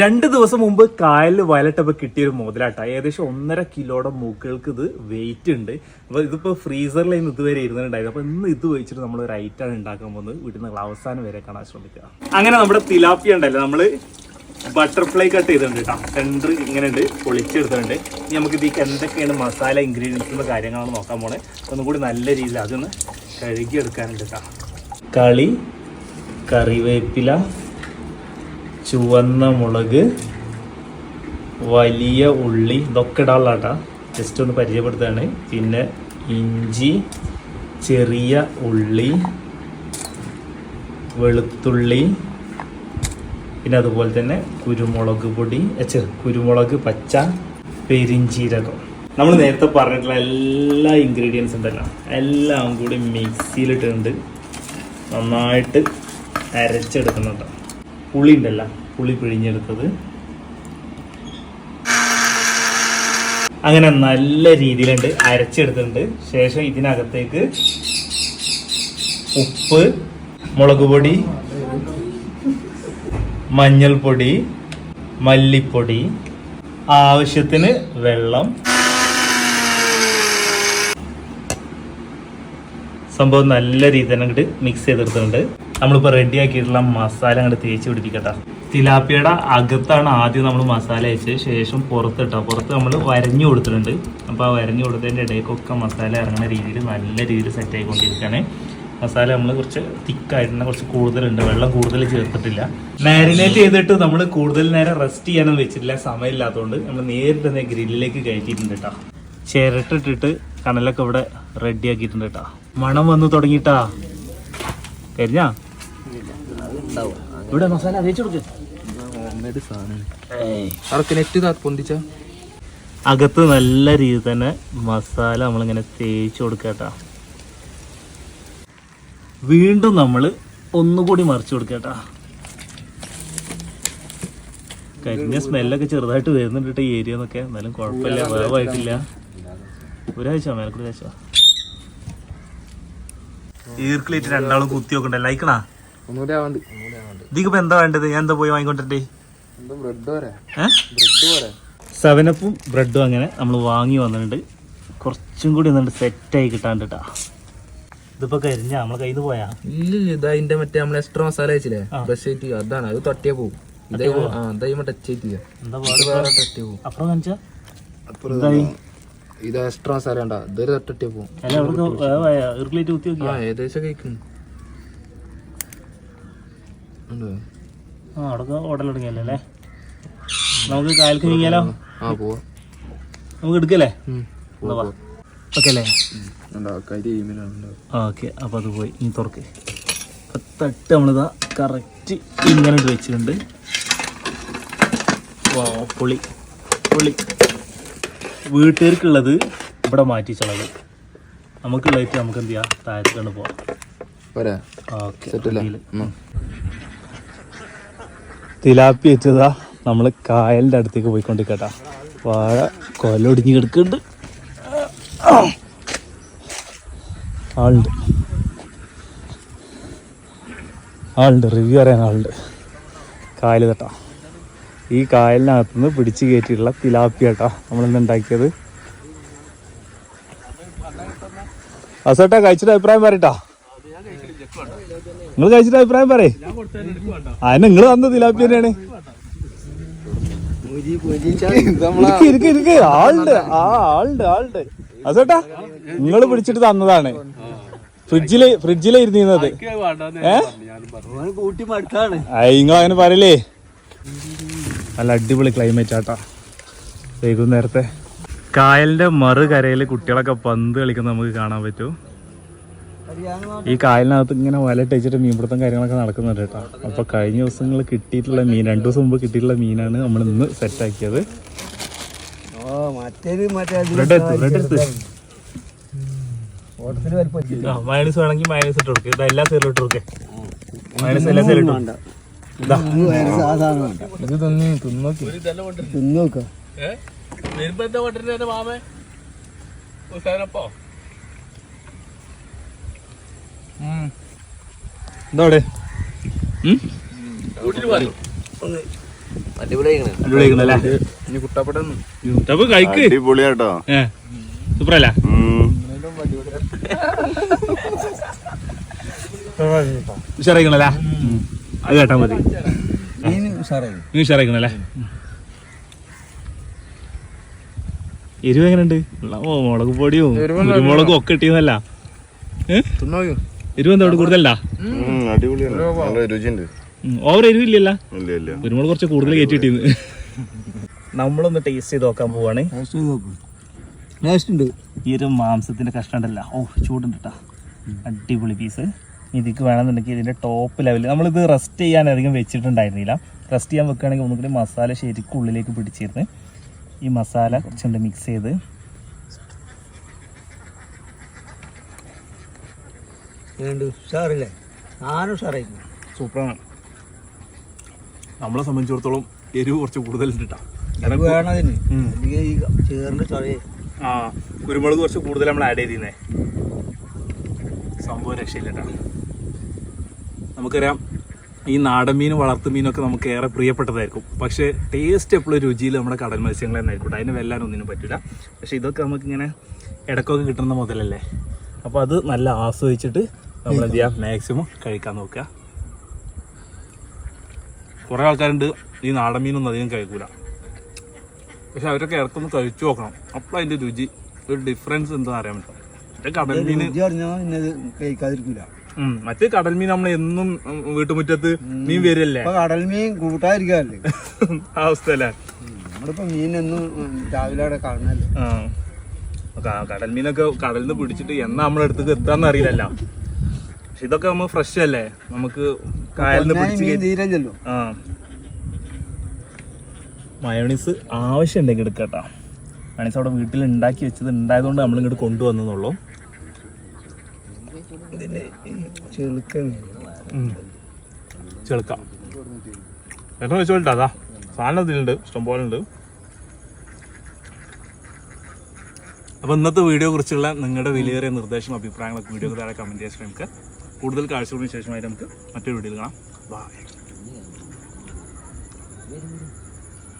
രണ്ട് ദിവസം മുമ്പ് കായലിൽ വയലട്ടപ്പ് കിട്ടിയൊരു മുതലാട്ട. ഏകദേശം ഒന്നര കിലോയുടെ മൂക്കുകൾക്ക് ഇത് വെയിറ്റ് ഉണ്ട്. അപ്പൊ ഇതിപ്പോ ഇന്ന് ഇതുവരെ ഇരുന്നിട്ടുണ്ടായിരുന്നു അപ്പോൾ ഇന്ന് ഇത് വെച്ചിട്ട് നമ്മൾ ഒരു ഐറ്റാണ് ഉണ്ടാക്കാൻ പോകുന്നത്. വീട്ടിൽ നിന്ന് അവസാനം വരെ കാണാൻ ശ്രമിക്കുക. അങ്ങനെ നമ്മുടെ തിലാപ്പിയ ഉണ്ടല്ലോ. നമ്മൾ ബട്ടർഫ്ലൈ കട്ട് ചെയ്തിട്ടുണ്ട് കേട്ടോ. സെന്റർ ഇങ്ങനെ ഉണ്ട്. പൊളിച്ചെടുത്തിട്ടുണ്ട്. ഇനി നമുക്ക് ഇതിലേക്ക് എന്തൊക്കെയാണ് മസാല ഇൻഗ്രീഡിയൻസിന്റെ കാര്യങ്ങളാണ് നോക്കാൻ പോണേ. ഒന്നുകൂടി നല്ല രീതിയിൽ അതൊന്ന് കഴുകിയെടുക്കാനുണ്ട് കേട്ടോ. കളി കറിവേപ്പില ചുവന്ന മുളക് വലിയ ഉള്ളി ഇതൊക്കെ ഇടാനുള്ളതാട്ടാ. ജസ്റ്റ് ഒന്ന് പരിചയപ്പെടുത്തുകയാണ്. പിന്നെ ഇഞ്ചി ചെറിയ ഉള്ളി വെളുത്തുള്ളി പിന്നെ അതുപോലെ തന്നെ കുരുമുളക് പൊടി കുരുമുളക് പച്ച പെരിഞ്ചീരകം. നമ്മൾ നേരത്തെ പറഞ്ഞിട്ടുള്ള എല്ലാ ഇൻഗ്രീഡിയൻസ് ഉണ്ടല്ലോ. എല്ലാം കൂടി മിക്സിയിലിട്ടുണ്ട് നന്നായിട്ട് അരച്ചെടുക്കുന്നുണ്ട് പുളി ഉണ്ടല്ല പുളി പിഴിഞ്ഞെടുത്തത്. അങ്ങനെ നല്ല രീതിയിലുണ്ട്. അരച്ചെടുത്തിട്ടുണ്ട്. ശേഷം ഇതിനകത്തേക്ക് ഉപ്പ് മുളക് പൊടി മഞ്ഞൾപ്പൊടി മല്ലിപ്പൊടി ആവശ്യത്തിന് വെള്ളം. സംഭവം നല്ല രീതിയിൽ അങ്ങോട്ട് മിക്സ് ചെയ്തെടുത്തിട്ടുണ്ട്. നമ്മളിപ്പോൾ റെഡി ആക്കിയിട്ടുള്ള മസാല അങ്ങോട്ട് തേച്ച് പിടിപ്പിക്കട്ടെ. തിലാപ്പിയുടെ അകത്താണ് ആദ്യം നമ്മൾ മസാല വെച്ചത് ശേഷം പുറത്തിട്ടോ പുറത്ത് നമ്മൾ വരഞ്ഞു കൊടുത്തിട്ടുണ്ട്. അപ്പോൾ ആ വരഞ്ഞു കൊടുത്തതിന്റെ ഇടയ്ക്കൊക്കെ മസാല ഇറങ്ങുന്ന രീതിയിൽ നല്ല രീതിയിൽ സെറ്റ് ആയിക്കൊണ്ടിരിക്കുകയാണ്. മസാല നമ്മൾ കുറച്ച് തിക്കായിട്ടുണ്ട് കുറച്ച് കൂടുതലുണ്ട്. വെള്ളം കൂടുതൽ ചേർത്തിട്ടില്ല. മാരിനേറ്റ് ചെയ്തിട്ട് നമ്മൾ കൂടുതൽ നേരം റെസ്റ്റ് ചെയ്യാനൊന്നും വെച്ചിട്ടില്ല. സമയമില്ലാത്തതുകൊണ്ട് നമ്മൾ നേരിട്ട് തന്നെ ഗ്രില്ലിലേക്ക് കയറ്റിയിട്ടുണ്ട് കേട്ടോ ചിരട്ടിട്ടിട്ട് കനലൊക്കെ ഇവിടെ റെഡി ആക്കിയിട്ടുണ്ട് കേട്ടോ മണം വന്നു തുടങ്ങിയിട്ടാ. കരിഞ്ഞാ ഇവിടെ മസാല തേച്ചു കൊടുക്ക്. അകത്ത് നല്ല രീതി തന്നെ മസാല നമ്മളിങ്ങനെ തേച്ച് കൊടുക്കട്ടാ വീണ്ടും നമ്മൾ ഒന്നുകൂടി മറിച്ച് കൊടുക്കട്ടാ കരിഞ്ഞ സ്മെല്ലൊക്കെ ചെറുതായിട്ട് വരുന്നുണ്ട് കേട്ടോ ഈ ഏരിയ എന്നൊക്കെ. എന്നാലും കുഴപ്പമില്ല വേവായിട്ടില്ല. ഒരാഴ്ച മേലക്കൂടി ഒരാഴ്ച. ഈർക്കിലേറ്റ് രണ്ടാളും കുത്തി നോക്കണ്ടേ? ലൈക്കണാ ഒന്നുകൂടി ആവാണ്ട്. ഇതിക്കിപ്പോ എന്താ വേണ്ടത്? ഞാൻ എന്താ പോയി വാങ്ങിക്കൊണ്ടിട്ടേ ബ്രെഡ് വരെ ബ്രെഡ് വരെ സെവനപ്പും ബ്രെഡും അങ്ങനെ നമ്മൾ വാങ്ങി വന്നിട്ടുണ്ട്. കുറച്ചും കൂടി വന്നിട്ട് സെറ്റായി കിട്ടാണ്ട് കേട്ടാ ഇതിപ്പോ കരിഞ്ഞ നമ്മളെ കയ്യിൽ നിന്ന് പോയാ? ഇല്ല ഇത് അതിന്റെ മറ്റേ നമ്മളെ എക്സ്ട്രാ മസാല വെച്ചില്ലേ ബ്രഷ് ചെയ്ത് അതാണ് അത് തട്ടിയാ പോകും ഇതേ എക്സ്ട്രാ മസാല ഉണ്ടാ ഇതൊരു തട്ടിയാ പോകും ഏകദേശം കഴിക്കുന്നു? ആ അവിടെ ഓടൽ തുടങ്ങിയല്ലേ അല്ലേ? നമുക്ക് കാൽക്ക് നീങ്ങിയാലോ? ആ പോവാ. നമുക്ക് എടുക്കല്ലേ? ഉം. എന്നാ പോവാ, വാ. ഓക്കെ അല്ലേ ഉണ്ടാ, കരി ഈമിലുണ്ടോ? ഓക്കെ അപ്പോൾ അത് പോയി. ഇനി തുറക്ക്. അപ്പൊ തട്ട് നമ്മളിതാ കറക്റ്റ് ഇങ്ങനെ ഇട്ട് വെച്ചിട്ടുണ്ട്. വാ പുളി. പൊളി. വീട്ടുകാർക്കുള്ളത് ഇവിടെ മാറ്റിച്ചുള്ളത് നമുക്കുള്ളതായിട്ട് നമുക്ക് എന്ത് ചെയ്യാം? താഴത്തേക്കാണ് പോവാം. ഓക്കെ. തിലാപ്പി വെച്ചതാ നമ്മൾ കായലിന്റെ അടുത്തേക്ക് പോയിക്കൊണ്ടിരിക്കട്ടാ. വാഴ കൊലൊടിഞ്ഞ് കിടക്കുന്നുണ്ട്. ആളുണ്ട്. ആളുണ്ട് റിവ്യൂ അറിയാൻ ആളുണ്ട്. കായൽ തട്ടാ ഈ കായലിനകത്തുനിന്ന് പിടിച്ച് കയറ്റിയിട്ടുള്ള തിലാപ്പി കേട്ടാ നമ്മളിന്ന് ഉണ്ടാക്കിയത്? അസട്ടാ കഴിച്ചിട്ട് അഭിപ്രായം പറയട്ടാ. നിങ്ങൾ കഴിച്ചിട്ട് അഭിപ്രായം പറയേ. അതിന് നിങ്ങൾ തന്ന തിലാപ്പി തന്നെയാണ്. ഇരിക്ക് ഇരിക്ക് ആളുണ്ട് ആ ആളുണ്ട് ആളുണ്ട്. അസേട്ടാ നിങ്ങൾ പിടിച്ചിട്ട് തന്നതാണ്. ഫ്രിഡ്ജിൽ ഫ്രിഡ്ജിലെ ഇരുന്നിരുന്നത്. നിങ്ങൾ അങ്ങനെ പറയലേ നല്ല അടിപൊളി ക്ലൈമറ്റ് ആട്ടാ. വൈകുന്നേരത്തെ. കായലിന്റെ മറുകരയിൽ കുട്ടികളൊക്കെ പന്ത് കളിക്കുന്നത് നമുക്ക് കാണാൻ പറ്റും. ഈ കായലിനകത്ത് ഇങ്ങനെ വല വെച്ചിട്ട് മീൻപിടുത്തം കാര്യങ്ങളൊക്കെ നടക്കുന്നുണ്ട് കേട്ടോ. അപ്പൊ കഴിഞ്ഞ ദിവസങ്ങൾ കിട്ടിയിട്ടുള്ള മീൻ രണ്ടു ദിവസം മുമ്പ് കിട്ടിയിട്ടുള്ള മീനാണ് നമ്മൾ ഇന്ന് സെറ്റ് ആ മയണീസ് വേണമെങ്കിൽ മയണീസ് ഇട്ട് കൊടുക്കുക ഇതാ എല്ലാ സൈഡിലും ഇട്ട് കൊടുക്കേ. മയണീസ് എല്ലാ സൈഡിലും ഇട്ടു ഇതാ ഇത് തിന്ന് തിന്നോക്കി. എന്താ അവിടെ അടിപൊളിയായിക്കണ് അടിപൊളിയായിരിക്കുന്നല്ലേ ഇനി കഴിക്ക്. അടിപൊളിയാട്ടോ. സൂപ്പറല്ല. ഉഷാറായിക്കണല്ലേ? അത് കേട്ടാ മതി. നീ ഉഷാറായിക്കണല്ലേ? എരിവ് എങ്ങനെയുണ്ട്? ഓ മുളക് പൊടിയും കുരുമുളകും ഒക്കെ ഇട്ടിന്നല്ല. തിന്നോക്കൂ. എരിവ് എന്താ അവിടെ അടിപൊളിയാണ്. നല്ല രുചിയുണ്ട്. ഓവർ കുരുമുളക് കുറച്ച് കൂടുതൽ കയറ്റി നമ്മളൊന്ന് ടേസ്റ്റ് ചെയ്ത് നോക്കാൻ പോവാണ്. ഈ ഒരു മാംസത്തിന്റെ കഷ്ണം ഉണ്ടല്ല. ഓ ചൂടുണ്ട് കേട്ടോ അടിപൊളി പീസ് ഇതിക്ക് വേണമെന്നുണ്ടെങ്കിൽ ഇതിന്റെ ടോപ്പ് ലെവൽ നമ്മളിത് റെസ്റ്റ് ചെയ്യാൻ അധികം വെച്ചിട്ടുണ്ടായിരുന്നില്ല. റെസ്റ്റ് ചെയ്യാൻ വെക്കുകയാണെങ്കിൽ ഒന്നുകൂടി മസാല ശരിക്കും ഉള്ളിലേക്ക് പിടിച്ചിരുന്ന് ഈ മസാല കുറച്ചുകൊണ്ട് മിക്സ് ചെയ്ത് ഉഷാറില്ലേ? ഞാനും ഉഷാറായിരുന്നു സൂപ്പറാണ്. നമ്മളെ സംബന്ധിച്ചിടത്തോളം എരിവ് കുറച്ച് കൂടുതലുണ്ട് വേണം അതിന്. ഈ ചൊറയെ. ആ കുരുമുളക് കുറച്ച് കൂടുതൽ നമ്മൾ ആഡ് ചെയ്തിരുന്നേ. സംഭവം രക്ഷയില്ലട്ടാ. നമുക്കറിയാം ഈ നാടൻ മീൻ വളർത്തു മീനൊക്കെ നമുക്ക് ഏറെ പ്രിയപ്പെട്ടതായിരിക്കും. പക്ഷേ ടേസ്റ്റ് എപ്പോഴും രുചിയിൽ നമ്മുടെ കടൽ മത്സ്യങ്ങൾ തന്നെ ആയിരിക്കും അതിന് വെല്ലാൻ ഒന്നിനും പറ്റില്ല പക്ഷേ ഇതൊക്കെ നമുക്കിങ്ങനെ ഇടക്കൊക്കെ കിട്ടുന്ന മുതലല്ലേ? അപ്പോൾ അത് നല്ല ആസ്വദിച്ചിട്ട് നമ്മൾ എന്ത് ചെയ്യുക മാക്സിമം കഴിക്കാൻ നോക്കുക. കുറേ ആൾക്കാരുണ്ട് ഈ നാടൻ മീനൊന്നും അധികം കഴിക്കൂല. പക്ഷെ അവരൊക്കെ ഇറക്കൊന്ന് കഴിച്ചു നോക്കണം. അപ്പോൾ അതിന്റെ രുചി. ഒരു ഡിഫറൻസ് എന്താ അറിയാൻ പറ്റും. മറ്റേ കടൽ മീൻ രുചി അറിഞ്ഞാൽ പിന്നെ ഇത് കഴിക്കാതിരിക്കൂല. ഉം, മറ്റേ കടൽ മീൻ നമ്മൾ എന്നും വീട്ടുമുറ്റത്ത് മീൻ വരില്ലേ? കടൽ മീൻ കൂട്ടാതിരിക്കാല്ലേ ആ അവസ്ഥ അല്ലേ നമ്മളിപ്പോ മീനൊന്നും എന്നും രാവിലെ അവിടെ കാണാല്ലേ കടൽ മീനൊക്കെ കടലിൽ നിന്ന് പിടിച്ചിട്ട് എന്നാ നമ്മളെ അടുത്തേക്ക് എത്താന്ന് അറിയില്ലല്ലോ. പക്ഷെ ഇതൊക്കെ നമ്മൾ ഫ്രഷ് അല്ലേ? നമുക്ക് കായലിന് പിടിച്ച് മീൻ ആവശ്യം ഉണ്ടെങ്കിൽ ആ. മയോണീസ് ആവശ്യമുണ്ടെങ്കിൽ എടുക്കട്ടോ. മയോണീസ് അവിടെ വീട്ടിൽ ഉണ്ടാക്കി വെച്ചത് ഉണ്ടായതുകൊണ്ട് കൊണ്ടുവന്നെന്നുള്ളൂ ചെറുക്കൻ ചെളുക്കാം. എത്ര വെച്ചോട്ടാ അതാ സാധനം ഇതിലുണ്ട് ഇഷ്ടംപോലെ ഉണ്ട്. അപ്പോൾ ഇന്നത്തെ വീഡിയോ കുറിച്ചുള്ള നിങ്ങളുടെ വിലയേറിയ നിർദ്ദേശം അഭിപ്രായങ്ങളൊക്കെ വീഡിയോ താഴെ കമന്റ് ചെയ്യാൻ ശ്രമിക്കുക. കൂടുതൽ കാഴ്ചകളിന് ശേഷമായിട്ട് നമുക്ക് മറ്റൊരു വീഡിയോയിൽ കാണാം. ബൈ